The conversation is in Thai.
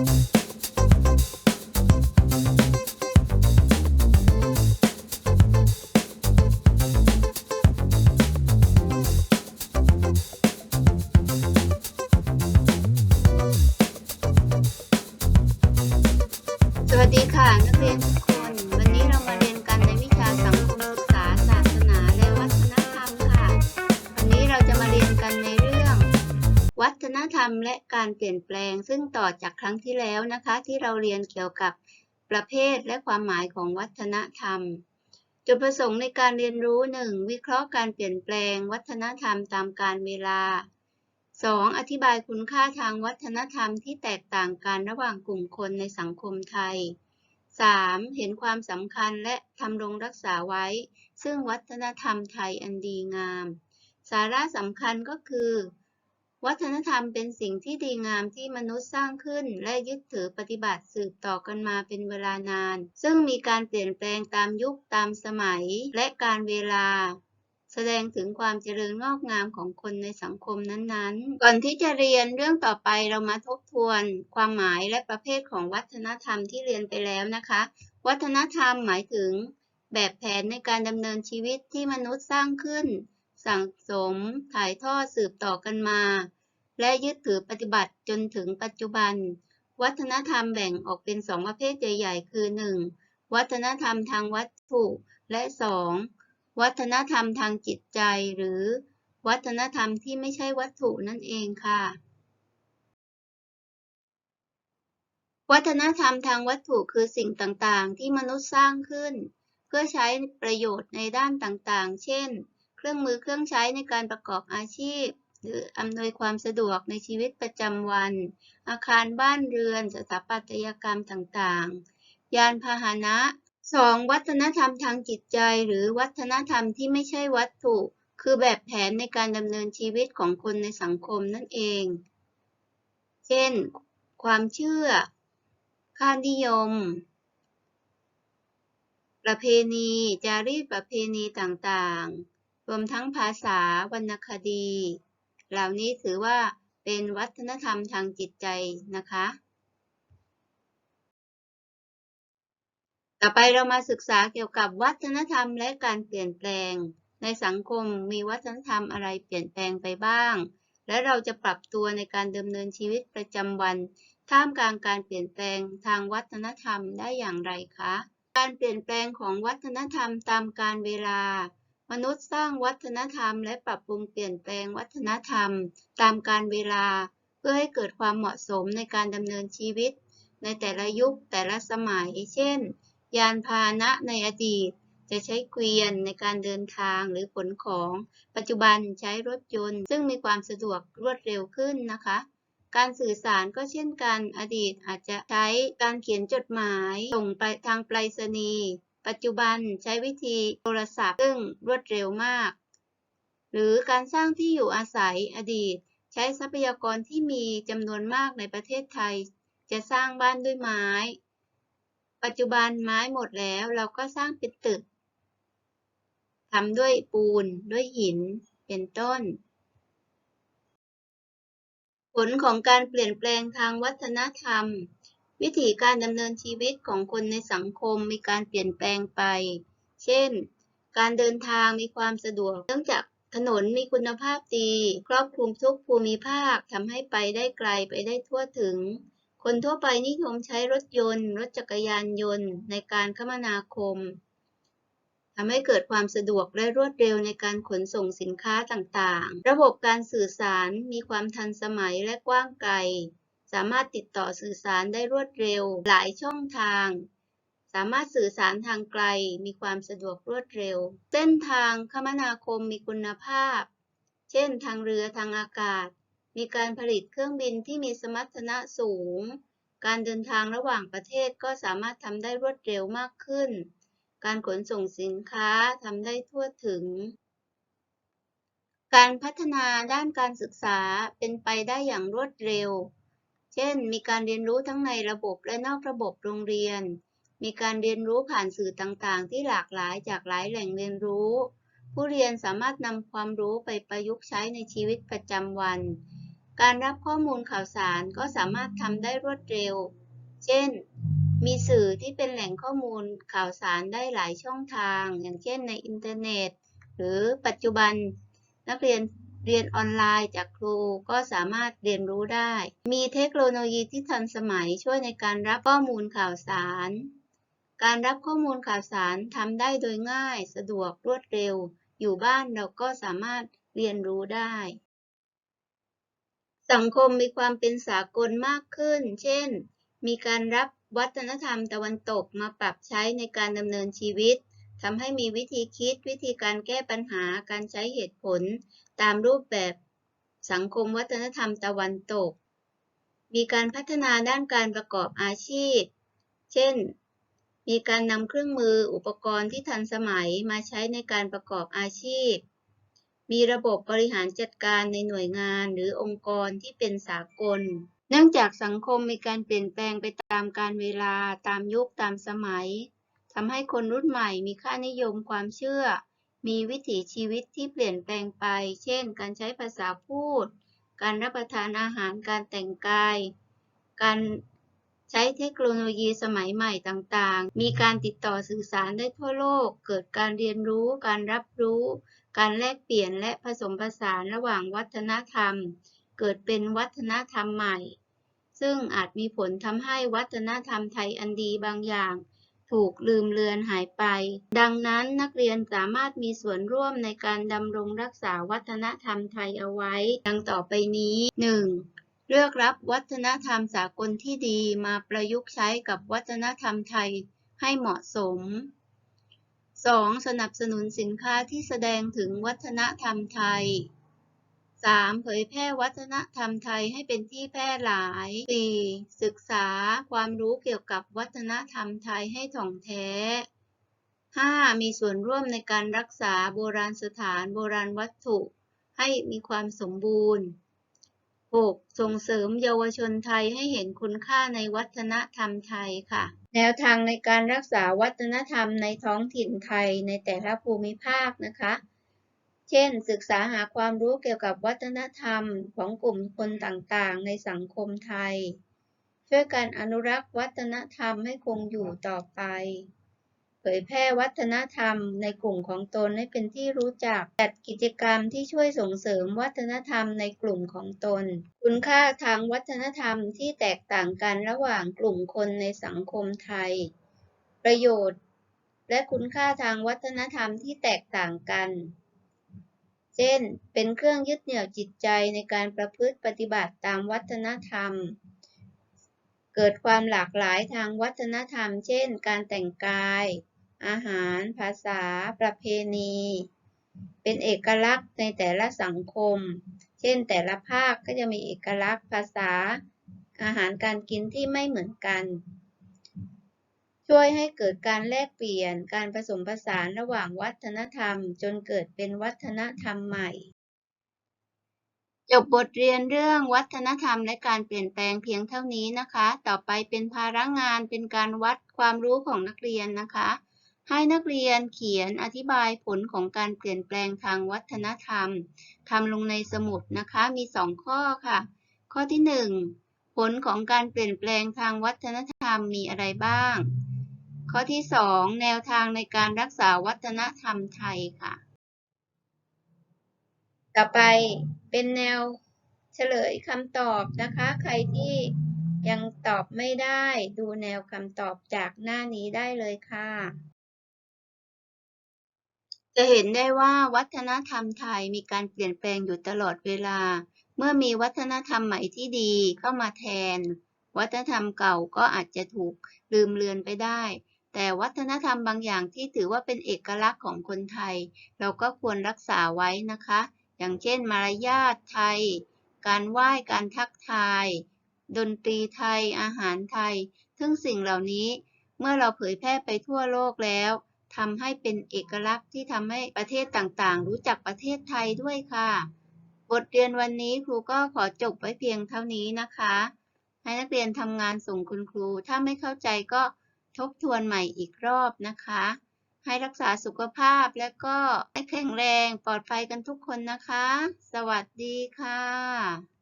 สวัสดีค่ะ นักเรียนทุกคน วัฒนธรรมและการเปลี่ยนแปลง ซึ่งต่อจากครั้งที่แล้วนะคะ ที่เราเรียนเกี่ยวกับประเภทและความหมายของวัฒนธรรม จุดประสงค์ในการเรียนรู้ 1. วิเคราะห์การเปลี่ยนแปลง วัฒนธรรมตามกาลเวลา 2. อธิบายคุณค่าทางวัฒนธรรมที่แตกต่างกันระหว่างกลุ่มคนในสังคมไทย 3. เห็นความสำคัญและทำรงรักษาไว้ ซึ่งวัฒนธรรมไทยอันดีงาม สาระสำคัญก็คือ วัฒนธรรมเป็นสิ่งที่ดีงามที่มนุษย์สร้างขึ้น และยึดถือปฏิบัติสืบต่อกันมาเป็นเวลานาน ซึ่งมีการเปลี่ยนแปลงตามยุคตามสมัยและการเวลา แสดงถึงความเจริญงอกงามของคนในสังคมนั้นๆ ก่อนที่จะเรียนเรื่องต่อไปเรามาทบทวน ความหมายและประเภทของวัฒนธรรมที่เรียนไปแล้วนะคะ วัฒนธรรมหมายถึง แบบแผนในการดำเนินชีวิตที่มนุษย์สร้างขึ้น สั่งสมถ่ายทอดสืบต่อกันมา และยึดถือปฏิบัติจนถึงปัจจุบัน วัฒนธรรมแบ่งออกเป็นสองประเภทใหญ่ ๆ คือ 1. วัฒนธรรมทางวัตถุและ 2. วัฒนธรรมทางจิตใจหรือ วัฒนธรรมที่ไม่ใช่วัตถุนั่นเองค่ะ วัฒนธรรมทางวัตถุคือสิ่งต่างๆ ที่มนุษย์สร้างขึ้น เพื่อใช้ประโยชน์ในด้านต่างๆ เช่น เครื่องมือเครื่องใช้ในการประกอบอาชีพ หรืออำนวยความสะดวกในชีวิตประจำวัน อาคารบ้านเรือน สถาปัตยกรรมต่างๆ ยานพาหนะ 2. วัฒนธรรมทางจิตใจ หรือวัฒนธรรมที่ไม่ใช่วัตถุ คือแบบแผนในการดำเนินชีวิตของคนในสังคมนั่นเอง เช่น ความเชื่อ ค่านิยม ประเพณี จารีตประเพณีต่างๆ รวมทั้งภาษาวรรณคดี เหล่านี้ถือว่าเป็นวัฒนธรรมทางจิตใจนะคะ ต่อไปเรามาศึกษาเกี่ยวกับวัฒนธรรมและการเปลี่ยนแปลง ในสังคมมีวัฒนธรรมอะไรเปลี่ยนแปลงไปบ้าง และเราจะปรับตัวในการดำเนินชีวิตประจำวัน ท่ามกลางการเปลี่ยนแปลงทางวัฒนธรรมได้อย่างไรคะ การเปลี่ยนแปลงของวัฒนธรรมตามกาลเวลา มนุษย์สร้างวัฒนธรรม และปรับปรุงเปลี่ยนแปลงวัฒนธรรม ตามกาลเวลา เพื่อให้เกิดความเหมาะสมในการดำเนินชีวิต ในแต่ละยุคแต่ละสมัย เช่น ยานพาหนะในอดีต จะใช้เกวียนในการเดินทางหรือขนของ ปัจจุบันใช้รถยนต์ ซึ่งมีความสะดวกรวดเร็วขึ้นนะคะการสื่อสารก็เช่นกัน อดีตอาจจะใช้การเขียนจดหมาย ส่งไปทางไปรษณีย์ ปัจจุบันใช้วิธีโทรศัพท์ซึ่งรวดเร็วมาก หรือการสร้างที่อยู่อาศัยอดีต ใช้ทรัพยากรที่มีจำนวนมากในประเทศไทย จะสร้างบ้านด้วยไม้ ปัจจุบันไม้หมดแล้วเราก็สร้างเป็นตึกทำด้วยปูนด้วยหิน เป็นต้น ผลของการเปลี่ยนแปลงทางวัฒนธรรม วิธีการดำเนินชีวิตของคนในสังคมมีการเปลี่ยนแปลงไป เช่น การเดินทางมีความสะดวก เนื่องจากถนนมีคุณภาพดี ครอบคลุมทุกภูมิภาคทำให้ไปได้ไกลไปได้ทั่วถึง คนทั่วไปนิยมใช้รถยนต์ รถจักรยานยนต์ ในการคมนาคมทำให้เกิดความสะดวกและรวดเร็วในการขนส่งสินค้าต่างๆ ระบบการสื่อสารมีความทันสมัยและกว้างไกล สามารถติดต่อสื่อสารได้รวดเร็วหลายช่องทาง สามารถสื่อสารทางไกลมีความสะดวกรวดเร็ว เส้นทางคมนาคมมีคุณภาพ เช่น ทางเรือทางอากาศ มีการผลิตเครื่องบินที่มีสมรรถนะสูง การเดินทางระหว่างประเทศก็สามารถทำได้รวดเร็วมากขึ้น การขนส่งสินค้าทำได้ทั่วถึงการพัฒนาด้านการศึกษาเป็นไปได้อย่างรวดเร็ว ช่น มีการเรียนรู้ทั้งในระบบและนอกระบบโรงเรียน มีการเรียนรู้ผ่านสื่อต่างๆ ที่หลากหลายจากหลายแหล่งเรียนรู้ ผู้เรียนสามารถนำความรู้ไปประยุกต์ใช้ในชีวิตประจำวัน การรับข้อมูลข่าวสารก็สามารถทำได้รวดเร็ว เช่น มีสื่อที่เป็นแหล่งข้อมูลข่าวสารได้หลายช่องทาง อย่างเช่นในอินเทอร์เน็ต หรือปัจจุบัน นักเรียน เรียนออนไลน์จากครูก็สามารถเรียนรู้ได้ มีเทคโนโลยีที่ทันสมัยช่วยในการรับข้อมูลข่าวสาร การรับข้อมูลข่าวสารทำได้โดยง่าย สะดวกรวดเร็ว อยู่บ้านเราก็สามารถเรียนรู้ได้ สังคมมีความเป็นสากลมากขึ้น เช่น มีการรับวัฒนธรรมตะวันตกมาปรับใช้ในการดำเนินชีวิต ทำให้มีวิธีคิดวิธีการแก้ปัญหาการใช้เหตุผล ตามรูปแบบสังคมวัฒนธรรมตะวันตก มีการพัฒนาด้านการประกอบอาชีพ เช่น มีการนำเครื่องมืออุปกรณ์ที่ทันสมัยมาใช้ในการประกอบอาชีพ มีระบบบริหารจัดการในหน่วยงานหรือองค์กรที่เป็นสากล เนื่องจากสังคมมีการเปลี่ยนแปลงไปตามกาลเวลาตามยุคตามสมัย ทำให้คนรุ่นใหม่มีค่านิยมความเชื่อ มีวิถีชีวิตที่เปลี่ยนแปลงไป เช่น การใช้ภาษาพูด การรับประทานอาหาร การแต่งกาย การใช้เทคโนโลยีสมัยใหม่ต่างๆ มีการติดต่อสื่อสารได้ทั่วโลก เกิดการเรียนรู้ การรับรู้ การแลกเปลี่ยนและผสมผสานระหว่างวัฒนธรรม เกิดเป็นวัฒนธรรมใหม่ ซึ่งอาจมีผลทำให้วัฒนธรรมไทยอันดีบางอย่าง ถูกลืมเลือนหายไป ดังนั้นนักเรียนสามารถมีส่วนร่วมในการดำรงรักษาวัฒนธรรมไทยเอาไว้ ดังต่อไปนี้ 1. เลือกรับวัฒนธรรมสากลที่ดีมาประยุกต์ใช้กับวัฒนธรรมไทยให้เหมาะสม 2. สนับสนุนสินค้าที่แสดงถึงวัฒนธรรมไทย 3. เผยแพร่วัฒนธรรมไทยให้เป็นที่แพร่หลาย 4. ศึกษาความรู้เกี่ยวกับวัฒนธรรมไทยให้ถ่องแท้ 5. มีส่วนร่วมในการรักษาโบราณสถานโบราณวัตถุให้มีความสมบูรณ์ 6. ส่งเสริมเยาวชนไทยให้เห็นคุณค่าในวัฒนธรรมไทยค่ะ แนวทางในการรักษาวัฒนธรรมในท้องถิ่นไทยในแต่ละภูมิภาคนะคะ เช่น ศึกษาหาความรู้เกี่ยวกับวัฒนธรรมของกลุ่มคนต่างๆ ในสังคมไทย ช่วยกันอนุรักษ์วัฒนธรรมให้คงอยู่ต่อไป เผยแพร่วัฒนธรรมในกลุ่มของตนให้เป็นที่รู้จัก จัดกิจกรรมที่ช่วยส่งเสริมวัฒนธรรมในกลุ่มของตน คุณค่าทางวัฒนธรรมที่แตกต่างกันระหว่างกลุ่มคนในสังคมไทย ประโยชน์ และคุณค่าทางวัฒนธรรมที่แตกต่างกัน เช่น เป็นเครื่องยึดเหนี่ยวจิตใจในการประพฤติปฏิบัติตามวัฒนธรรม เกิดความหลากหลายทางวัฒนธรรม เช่น การแต่งกาย อาหาร ภาษา ประเพณี เป็นเอกลักษณ์ในแต่ละสังคม เช่น แต่ละภาคก็จะมีเอกลักษณ์ภาษา อาหารการกินที่ไม่เหมือนกัน ช่วยให้เกิดการแลกเปลี่ยน การผสมผสานระหว่างวัฒนธรรม จนเกิดเป็นวัฒนธรรมใหม่ จบบทเรียนเรื่องวัฒนธรรมและการเปลี่ยนแปลงเพียงเท่านี้นะคะ ต่อไปเป็นภาระงานเป็นการวัดความรู้ของนักเรียนนะคะ ให้นักเรียนเขียนอธิบายผลของการเปลี่ยนแปลงทางวัฒนธรรมทำลงในสมุดนะคะ มี 2 ข้อค่ะ ข้อที่ 1 ผลของการเปลี่ยนแปลงทางวัฒนธรรมมีอะไรบ้าง ข้อที่ 2 แนวทางในการรักษาวัฒนธรรมไทยค่ะ ต่อไปเป็นแนวเฉลยคำตอบนะคะ ใครที่ยังตอบไม่ได้ดูแนวคำตอบจากหน้านี้ได้เลยค่ะ จะเห็นได้ว่าวัฒนธรรมไทยมีการเปลี่ยนแปลงอยู่ตลอดเวลา เมื่อมีวัฒนธรรมใหม่ที่ดีเข้ามาแทน วัฒนธรรมเก่าก็อาจจะถูกลืมเลือนไปได้ แต่วัฒนธรรมบางอย่างที่ถือว่าเป็นเอกลักษณ์ของคนไทย เราก็ควรรักษาไว้นะคะ อย่างเช่น มารยาทไทย การไหว้ การทักทาย ดนตรีไทย อาหารไทย ซึ่งสิ่งเหล่านี้เมื่อเราเผยแพร่ไปทั่วโลกแล้วทำให้เป็นเอกลักษณ์ที่ทำให้ประเทศต่างๆ รู้จักประเทศไทยด้วยค่ะ บทเรียนวันนี้ครูก็ขอจบไว้เพียงเท่านี้นะคะ ให้นักเรียนทำงานส่งคุณครู ถ้าไม่เข้าใจก็ ทบทวนใหม่อีกรอบนะคะ ให้รักษาสุขภาพและก็ให้แข็งแรงปลอดภัยกันทุกคนนะคะ สวัสดีค่ะ